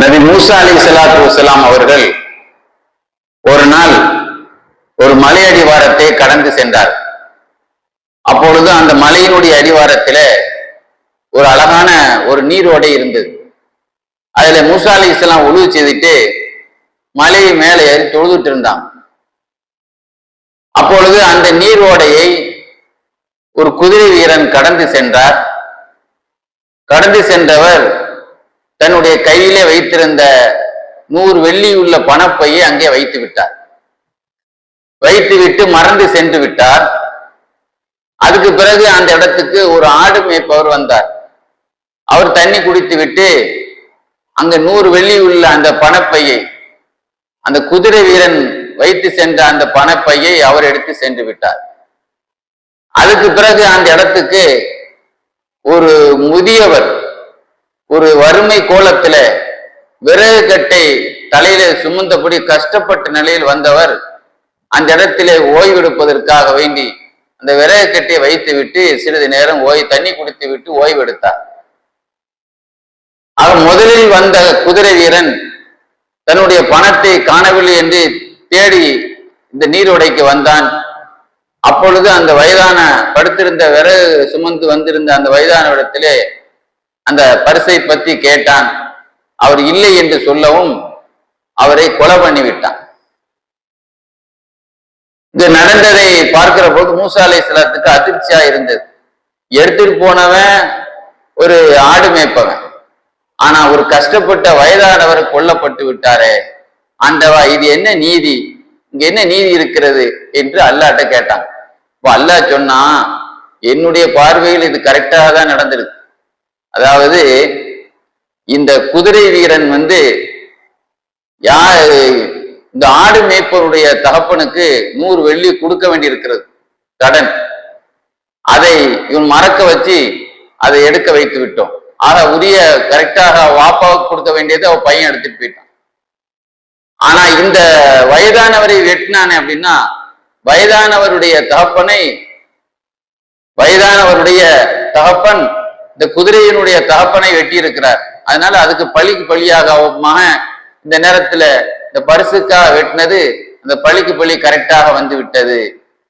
நபி மூசா அலி சலாத்து வலாம் அவர்கள் ஒரு நாள் ஒரு மலை அடிவாரத்தை கடந்து சென்றார். அப்பொழுது அந்த மலையினுடைய அடிவாரத்தில் ஒரு அழகான ஒரு நீரோடை இருந்தது. அதுல மூசா அலி இஸ்லாம் உழுவு செய்துட்டு மலையை மேலே ஏறி தொழுதுட்டு இருந்தான். அப்பொழுது அந்த நீரோடையை ஒரு குதிரை வீரன் கடந்து சென்றார். கடந்து சென்றவர் தன்னுடைய கையிலே வைத்திருந்த நூறு வெள்ளி உள்ள பணப்பையை அங்கே வைத்து விட்டார். வைத்து விட்டு மறந்து சென்று விட்டார். அதுக்கு பிறகு அந்த இடத்துக்கு ஒரு ஆடு மேய்ப்பவர் வந்தார். அவர் தண்ணி குடித்து விட்டு அங்க நூறு வெள்ளி உள்ள அந்த பணப்பையை அந்த குதிரை வீரன் வைத்து சென்ற அந்த பணப்பையை அவர் எடுத்து சென்று விட்டார். அதுக்கு பிறகு அந்த இடத்துக்கு ஒரு முதியவர் ஒரு வறுமை கோலத்துல விறகு கட்டை தலையில சுமந்தபடி கஷ்டப்பட்ட நிலையில் வந்தவர் அந்த இடத்திலே ஓய்வெடுப்பதற்காக வேண்டி அந்த விறகு கட்டையை வைத்து விட்டு சிறிது நேரம் ஓய் தண்ணி குடித்து விட்டு ஓய்வெடுத்தார். அவர் முதலில் வந்த குதிரை வீரன் தன்னுடைய பணத்தை காணவில்லை என்று தேடி இந்த நீரோடைக்கு வந்தான். அப்பொழுது அந்த வயதான படுத்திருந்த விறகு சுமந்து வந்திருந்த அந்த வயதான இடத்திலே அந்த பரிசை பற்றி கேட்டான். அவர் இல்லை என்று சொல்லவும் அவரை கொலை பண்ணி விட்டான் இது நடந்ததை பார்க்கிற போது மூசா அலை சிலத்துக்கு அதிர்ச்சியா இருந்தது. எடுத்துட்டு போனவன் ஒரு ஆடு மேய்ப்பவன். ஆனா ஒரு கஷ்டப்பட்ட வயதானவர் கொல்லப்பட்டு விட்டாரே. ஆண்டவா இது என்ன நீதி? இங்க என்ன நீதி இருக்கிறது? என்று அல்லாட்ட கேட்டான். இப்போ அல்லாஹ் சொன்னா என்னுடைய பார்வையில் இது கரெக்டாக தான் நடந்திருக்கு. அதாவது இந்த குதிரை வீரன் வந்து யார் இந்த ஆடு மேய்ப்பவருடைய தகப்பனுக்கு நூறு வெள்ளி கொடுக்க வேண்டி இருக்கிறது கடன். அதை இவன் மறக்க வச்சு அதை எடுக்க வைத்து விட்டோம். ஆனா உரிய கரெக்டாக வாப்பாவுக்கு கொடுக்க வேண்டியதை அவ பையன் எடுத்துட்டு போயிட்டான். ஆனா இந்த வயதானவரை வெட்டினானே அப்படின்னா வயதானவருடைய தகப்பனை வயதானவருடைய தகப்பன் இந்த குதிரையினுடைய தகப்பனை வெட்டி இருக்கிறார் அதனால அதுக்கு பழிக்கு பழியாக மகன் இந்த நேரத்துல இந்த பரிசுக்காக வெட்டினது அந்த பழிக்கு பழி கரெக்டாக வந்து விட்டது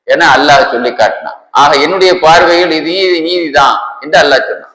என அல்லாஹ் சொல்லி காட்டினான். ஆக என்னுடைய பார்வையில் இது நீதி நீதிதான் என்று அல்லாஹ் சொன்னான்.